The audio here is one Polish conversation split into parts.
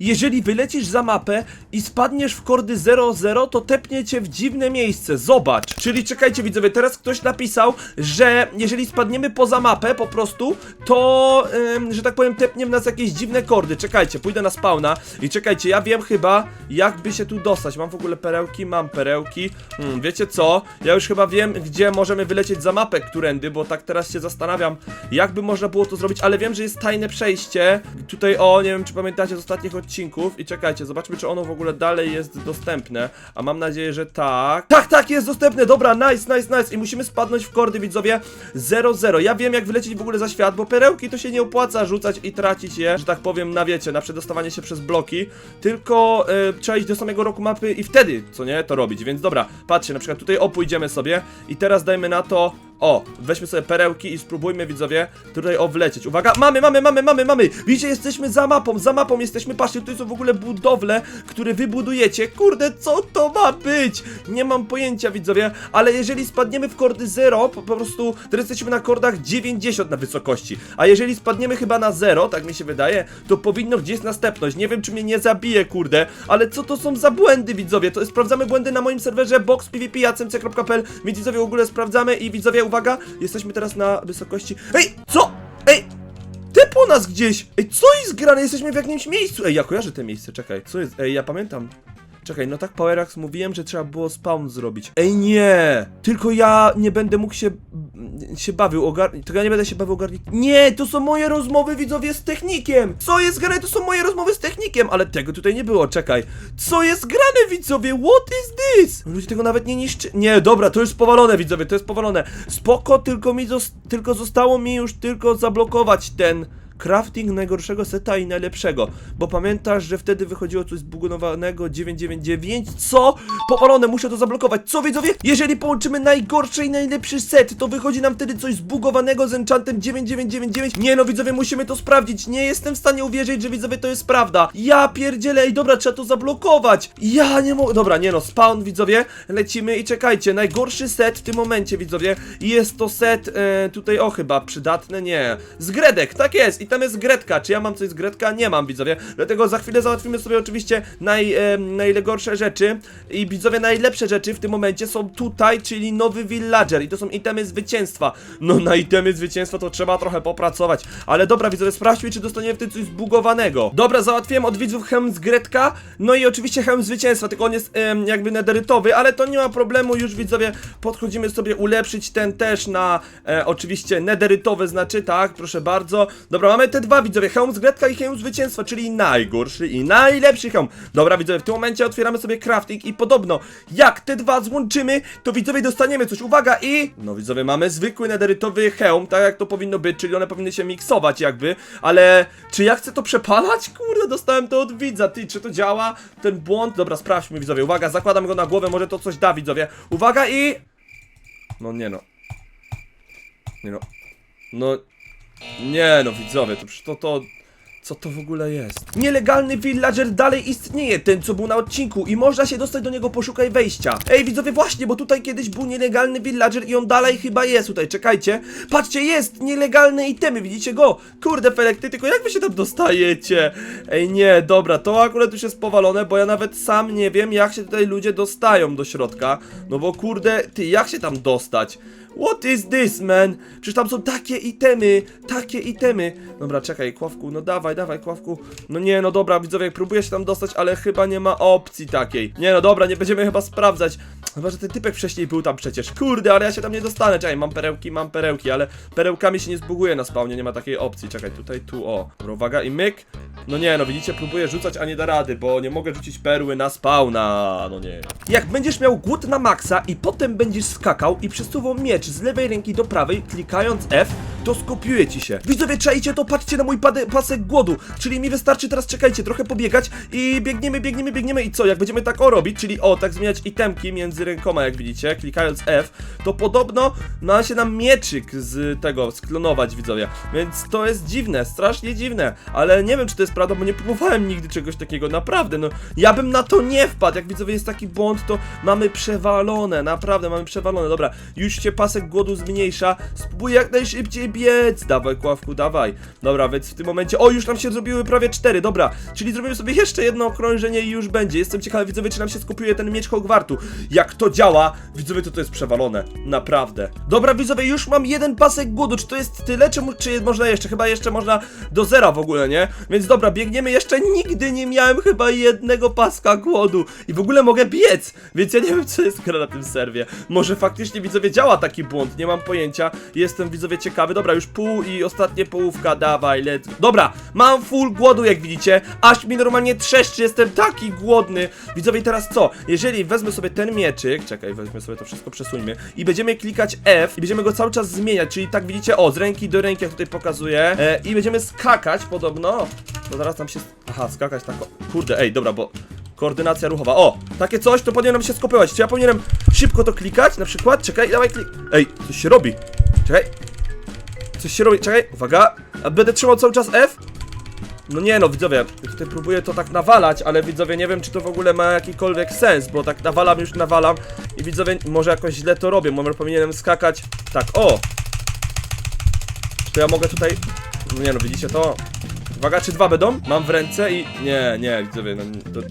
Jeżeli wylecisz za mapę i spadniesz w kordy 00, to tepnie cię w dziwne miejsce. Zobacz. Czyli czekajcie widzowie, teraz ktoś napisał, że jeżeli spadniemy poza mapę po prostu, to, ym, że tak powiem, tepnie w nas jakieś dziwne kordy. Czekajcie, pójdę na spawna i czekajcie, ja wiem chyba, jakby się tu dostać. Mam w ogóle perełki? Mam perełki. Hmm, wiecie co? Ja już chyba wiem, gdzie możemy wylecieć za mapę, którędy, bo tak teraz się zastanawiam, jakby można było to zrobić, ale wiem, że jest tajne przejście. Tutaj, o, nie wiem, czy pamiętacie z ostatnich odcinków. I czekajcie, zobaczmy, czy ono w ogóle dalej jest dostępne. A mam nadzieję, że tak. Tak, tak, jest dostępne, dobra, nice, nice, nice. I musimy spadnąć w kordy, widzowie, 0-0. Ja wiem, jak wylecieć w ogóle za świat, bo perełki to się nie opłaca rzucać i tracić je, że tak powiem, na wiecie, na przedostawanie się przez bloki. Tylko e, trzeba iść do samego roku mapy i wtedy, co nie, to robić. Więc dobra, patrzcie, na przykład tutaj o, pójdziemy sobie i teraz dajmy na to o, weźmy sobie perełki i spróbujmy, widzowie, tutaj o wlecieć. Uwaga, mamy, mamy, mamy, mamy, mamy! Widzicie, jesteśmy za mapą, za mapą jesteśmy, patrzcie, tutaj są w ogóle budowle, które wy budujecie. Kurde, co to ma być? Nie mam pojęcia, widzowie, ale jeżeli spadniemy w kordy 0, po, po prostu, teraz jesteśmy na kordach 90 na wysokości, a jeżeli spadniemy chyba na 0, tak mi się wydaje, to powinno gdzieś następność. Nie wiem, czy mnie nie zabije, kurde, ale co to są za błędy, widzowie? To sprawdzamy błędy na moim serwerze boxpvp.acmc.pl, więc widzowie w ogóle sprawdzamy i widzowie, uwaga, jesteśmy teraz na wysokości... Ej, co? Ej, ty po nas gdzieś! Ej, co jest grane? Jesteśmy w jakimś miejscu! Ej, ja kojarzę te miejsce, czekaj, co jest? Ej, ja pamiętam. Czekaj, no tak Powerax mówiłem, że trzeba było spawn zrobić. Ej, nie! Tylko ja nie będę mógł się... się bawił ogarnić. Tylko ja nie będę się bawił ogarnić. Nie! To są moje rozmowy, widzowie, z technikiem! Co jest grane? To są moje rozmowy z technikiem! Ale tego tutaj nie było, czekaj. Co jest grane, widzowie? What is this? Ludzie tego nawet nie niszczy... Nie, dobra, to jest powalone, widzowie, to jest powalone. Spoko, tylko mi... Zos... tylko zostało mi już tylko zablokować ten... Crafting najgorszego seta i najlepszego. Bo pamiętasz, że wtedy wychodziło coś zbugowanego 999? Co? Powalone, muszę to zablokować. Co widzowie? Jeżeli połączymy najgorszy i najlepszy set, to wychodzi nam wtedy coś zbugowanego z enchantem 9999. Nie no, widzowie, musimy to sprawdzić. Nie jestem w stanie uwierzyć, że widzowie to jest prawda. Ja pierdzielę, ej, dobra, trzeba to zablokować. Ja nie mogę. Dobra, nie no, spawn, widzowie. Lecimy i czekajcie. Najgorszy set w tym momencie, widzowie. Jest to set e, tutaj, o chyba, przydatne, nie. Z Gredek, tak jest. I tam jest Gretka. Czy ja mam coś z Gretka? Nie mam, widzowie. Dlatego za chwilę załatwimy sobie oczywiście naj, e, najgorsze rzeczy. I widzowie, najlepsze rzeczy w tym momencie są tutaj, czyli nowy villager. I to są itemy zwycięstwa. No na itemy zwycięstwa to trzeba trochę popracować. Ale dobra, widzowie, sprawdźmy, czy dostaniemy w tym coś zbugowanego. Dobra, załatwiłem od widzów hełm z Gretka. No i oczywiście hełm zwycięstwa, tylko on jest em, jakby nederytowy, ale to nie ma problemu. Już widzowie, podchodzimy sobie ulepszyć ten też na e, oczywiście nederytowy znaczy, tak, proszę bardzo. Dobra, mamy te dwa widzowie, hełm z Gretka i hełm zwycięstwa, czyli najgorszy i najlepszy hełm. Dobra, widzowie, w tym momencie otwieramy sobie crafting i podobno jak te dwa złączymy, to widzowie dostaniemy coś. Uwaga i... No widzowie, mamy zwykły nederytowy hełm, tak jak to powinno być, czyli one powinny się miksować jakby, ale czy ja chcę to przepalać? Kurde, dostałem to od widza, ty, czy to działa? Ten błąd? Dobra, sprawdźmy widzowie, uwaga, zakładam go na głowę, może to coś da widzowie. Uwaga i... No nie no. Nie no. No... Nie no, widzowie, to przecież to to... Co to w ogóle jest? Nielegalny villager dalej istnieje, ten co był na odcinku i można się dostać do niego, poszukaj wejścia. Ej, widzowie, właśnie, bo tutaj kiedyś był nielegalny villager i on dalej chyba jest tutaj, czekajcie. Patrzcie, jest nielegalne itemy, widzicie go? Kurde, Felek, ty tylko jak wy się tam dostajecie? Ej, nie, dobra, to akurat już jest powalone, bo ja nawet sam nie wiem, jak się tutaj ludzie dostają do środka. No bo kurde, ty, jak się tam dostać? What is this, man? Przecież tam są takie itemy, takie itemy. Dobra, czekaj, Kławku, no dawaj, dawaj, Kławku. No nie, no dobra, widzowie, próbuję się tam dostać, ale chyba nie ma opcji takiej. Nie, no dobra, nie będziemy chyba sprawdzać. Chyba, że ten typek wcześniej był tam przecież. Kurde, ale ja się tam nie dostanę. Czekaj, mam perełki, mam perełki, ale perełkami się nie zbuguje na spawnie, nie ma takiej opcji. Czekaj, tutaj, tu, o. Dobra, uwaga i myk. No nie, no widzicie, próbuję rzucać, a nie da rady, bo nie mogę rzucić perły na spawna. No nie. Jak będziesz miał głód na maksa i potem będziesz skakał i przesuwał miecz z lewej ręki do prawej, klikając F, to skopiuje ci się. Widzowie, czajcie to, patrzcie na mój pasek głodu. Czyli mi wystarczy teraz, czekajcie, trochę pobiegać i biegniemy, biegniemy, biegniemy i co? Jak będziemy tak o robić, czyli o, tak zmieniać itemki między rękoma, jak widzicie, klikając F, to podobno ma się nam mieczyk z tego sklonować, widzowie. Więc to jest dziwne, strasznie dziwne, ale nie wiem, czy to jest prawda, bo nie próbowałem nigdy czegoś takiego, naprawdę, no, ja bym na to nie wpadł, jak widzowie jest taki błąd, to mamy przewalone, naprawdę mamy przewalone, dobra, już się pasek głodu zmniejsza, spróbuję jak najszybciej biec. Dawaj, Kławku, dawaj. Dobra, więc w tym momencie, o, już nam się zrobiły prawie cztery, dobra. Czyli zrobimy sobie jeszcze jedno okrążenie i już będzie. Jestem ciekawy, widzowie, czy nam się skupiuje ten miecz Hogwartu. Jak to działa, widzowie, to to jest przewalone. Naprawdę. Dobra, widzowie, już mam jeden pasek głodu. Czy to jest tyle, czy, czy można jeszcze? Chyba jeszcze można do zera w ogóle, nie? Więc dobra, biegniemy jeszcze. Nigdy nie miałem chyba jednego paska głodu. I w ogóle mogę biec. Więc ja nie wiem, co jest gra na tym serwie. Może faktycznie, widzowie, działa taki błąd. Nie mam pojęcia. Jestem, widzowie, ciekawy. Dobra, już pół i ostatnie połówka. Dawaj, let's... Dobra, mam full głodu, jak widzicie. Aż mi normalnie trzeszczy. Jestem taki głodny. Widzowie, teraz co? Jeżeli wezmę sobie ten mieczyk, czekaj, weźmy sobie to wszystko, przesuńmy i będziemy klikać F i będziemy go cały czas zmieniać, czyli tak widzicie, o, z ręki do ręki, jak tutaj pokazuję e, i będziemy skakać podobno, no zaraz nam się, aha, skakać tak, o, kurde, ej, dobra, bo koordynacja ruchowa, o, takie coś, to powinienem się skopiować, czy ja powinienem szybko to klikać, na przykład, czekaj, dawaj, klik, ej, coś się robi, czekaj, coś się robi, czekaj, uwaga, będę trzymał cały czas F, no nie no, widzowie, ja tutaj próbuję to tak nawalać, ale widzowie, nie wiem czy to w ogóle ma jakikolwiek sens, bo tak nawalam, już nawalam i widzowie, może jakoś źle to robię, może powinienem skakać, tak, o! To ja mogę tutaj, no nie no, widzicie to? Uwaga, czy dwa będą? Mam w ręce i... Nie, nie, widzowie, no,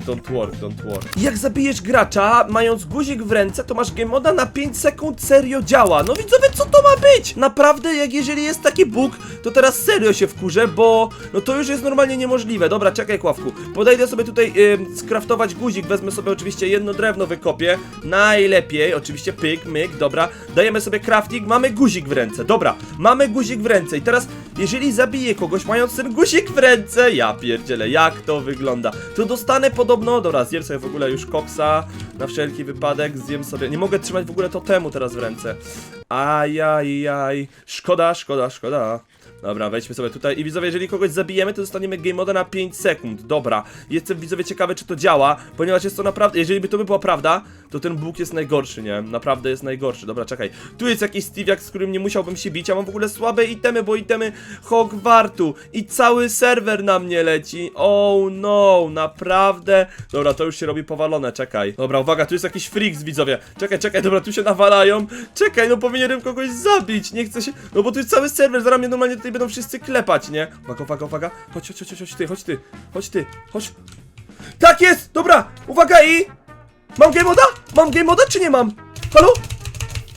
don't work, don't work. Jak zabijesz gracza, mając guzik w ręce, to masz game moda na 5 sekund, serio działa. No widzowie, co to ma być? Naprawdę, jak jeżeli jest taki bóg, to teraz serio się wkurzę, bo no to już jest normalnie niemożliwe. Dobra, czekaj, Kławku. Podejdę sobie tutaj ym, skraftować guzik, wezmę sobie oczywiście jedno drewno, wykopię. Najlepiej, oczywiście pyk, myk, dobra. Dajemy sobie crafting, mamy guzik w ręce. Dobra, mamy guzik w ręce i teraz, jeżeli zabiję kogoś mając ten guzik w ręce, ja pierdzielę, jak to wygląda. To dostanę podobno, dobra, zjem sobie w ogóle już koksa, na wszelki wypadek, zjem sobie, nie mogę trzymać w ogóle totemu teraz w ręce. Ajajaj, szkoda, szkoda, szkoda. Dobra, wejdźmy sobie tutaj i widzowie, jeżeli kogoś zabijemy, to dostaniemy game moda na 5 sekund. Dobra, jestem widzowie ciekawy, czy to działa, ponieważ jest to naprawdę, jeżeli by to by była prawda, to ten Bóg jest najgorszy, nie? Naprawdę jest najgorszy. Dobra, czekaj. Tu jest jakiś Steviak, z którym nie musiałbym się bić, a mam w ogóle słabe itemy, bo itemy Hogwartu i cały serwer na mnie leci. Oh no, naprawdę. Dobra, to już się robi powalone, czekaj. Dobra, uwaga, tu jest jakiś freaks, widzowie. Czekaj, czekaj, dobra, tu się nawalają. Czekaj, no powinienem kogoś zabić, nie chcę się... No bo tu jest cały serwer, zaraz mnie normalnie tutaj będą wszyscy klepać, nie? Uwaga, uwaga, uwaga. Chodź, chodź, chodź, chodź ty, chodź ty, chodź ty, chodź. Tak jest! Dobra, uwaga i... Mam game moda? Mam game moda czy nie mam? Halo?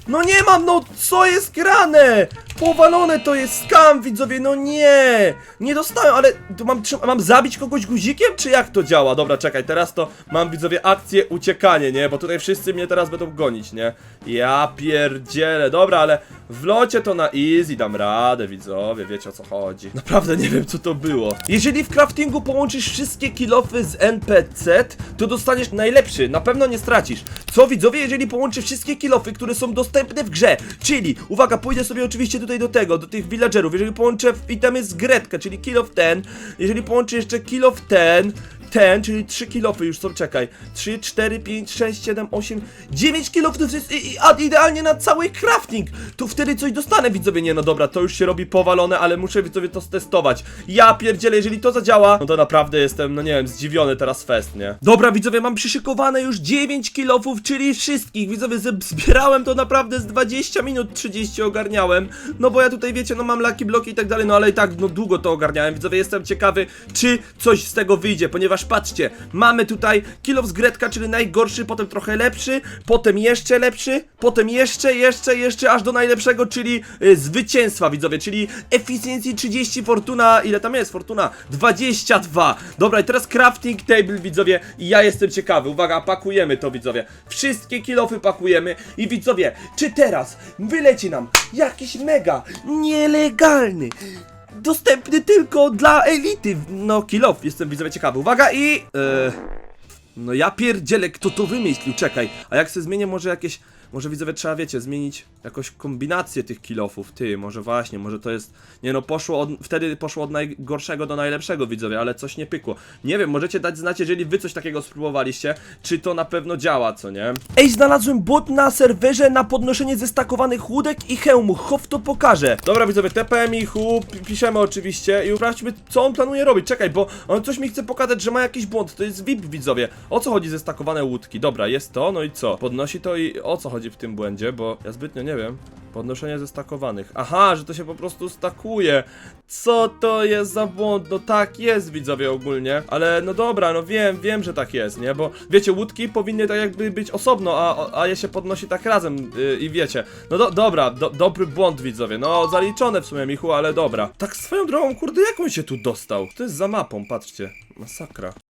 No nie mam, no co jest grane? Powalone to jest skam, widzowie, no nie! Nie dostałem, ale mam, mam zabić kogoś guzikiem, czy jak to działa? Dobra, czekaj, teraz to mam, widzowie, akcję uciekanie, nie? Bo tutaj wszyscy mnie teraz będą gonić, nie? Ja pierdzielę, dobra, ale w locie to na easy dam radę, widzowie, wiecie o co chodzi. Naprawdę nie wiem, co to było. Jeżeli w craftingu połączysz wszystkie kilofy z NPC, to dostaniesz najlepszy, na pewno nie stracisz. Co widzowie, jeżeli połączysz wszystkie kilofy, które są dostępne w grze, czyli, uwaga, pójdę sobie oczywiście tutaj do tego, do tych villagerów, jeżeli połączę w itemy z Gretka, czyli kill of ten, jeżeli połączę jeszcze kill of ten, ten, czyli 3 kilofy już są, czekaj. 3, 4, 5, 6, 7, 8, 9 kilofów to jest i, i, idealnie na cały crafting. To wtedy coś dostanę, widzowie. Nie, no dobra, to już się robi powalone, ale muszę widzowie to stestować. Ja pierdzielę, jeżeli to zadziała, no to naprawdę jestem, no nie wiem, zdziwiony teraz fest, nie? Dobra, widzowie, mam przyszykowane już 9 kilofów, czyli wszystkich. Widzowie, zbierałem to naprawdę z 20 minut, 30 ogarniałem. No bo ja tutaj, wiecie, no mam laki bloki i tak dalej, no ale i tak, no długo to ogarniałem. Widzowie, jestem ciekawy, czy coś z tego wyjdzie, ponieważ patrzcie, mamy tutaj kilof z Gretka, czyli najgorszy, potem trochę lepszy, potem jeszcze lepszy, potem jeszcze, jeszcze, jeszcze, aż do najlepszego, czyli y, zwycięstwa, widzowie, czyli efficiency 30, fortuna, ile tam jest, fortuna 22. Dobra, i teraz crafting table, widzowie, i ja jestem ciekawy, uwaga, pakujemy to, widzowie, wszystkie kilofy pakujemy i widzowie, czy teraz wyleci nam jakiś mega nielegalny dostępny tylko dla elity. No, kill off, jestem widzowie ciekawy. Uwaga i... Yy, no ja pierdzielę, kto to wymyślił, czekaj. A jak sobie zmienię może jakieś... Może widzowie trzeba, wiecie, zmienić jakąś kombinację tych kilofów. Ty, może właśnie, może to jest... Nie no, poszło od... wtedy poszło od najgorszego do najlepszego, widzowie, ale coś nie pykło. Nie wiem, możecie dać znać, jeżeli wy coś takiego spróbowaliście, czy to na pewno działa, co nie? Ej, znalazłem bot na serwerze na podnoszenie zestakowanych łódek i hełmów. Chow to pokażę. Dobra, widzowie, TPM i HU, pi- piszemy oczywiście i sprawdźmy, co on planuje robić. Czekaj, bo on coś mi chce pokazać, że ma jakiś błąd. To jest VIP, widzowie. O co chodzi zestakowane łódki? Dobra, jest to, no i co? Podnosi to i o co chodzi w tym błędzie, bo ja zbytnio nie wiem. Podnoszenie ze stakowanych. Aha, że to się po prostu stakuje. Co to jest za błąd? No tak jest, widzowie, ogólnie. Ale no dobra, no wiem, wiem, że tak jest, nie? Bo wiecie, łódki powinny tak jakby być osobno, a, a je się podnosi tak razem yy, i wiecie. No do, dobra, do, dobry błąd, widzowie. No zaliczone w sumie, Michu, ale dobra. Tak swoją drogą, kurde, jak on się tu dostał? To jest za mapą, patrzcie. Masakra.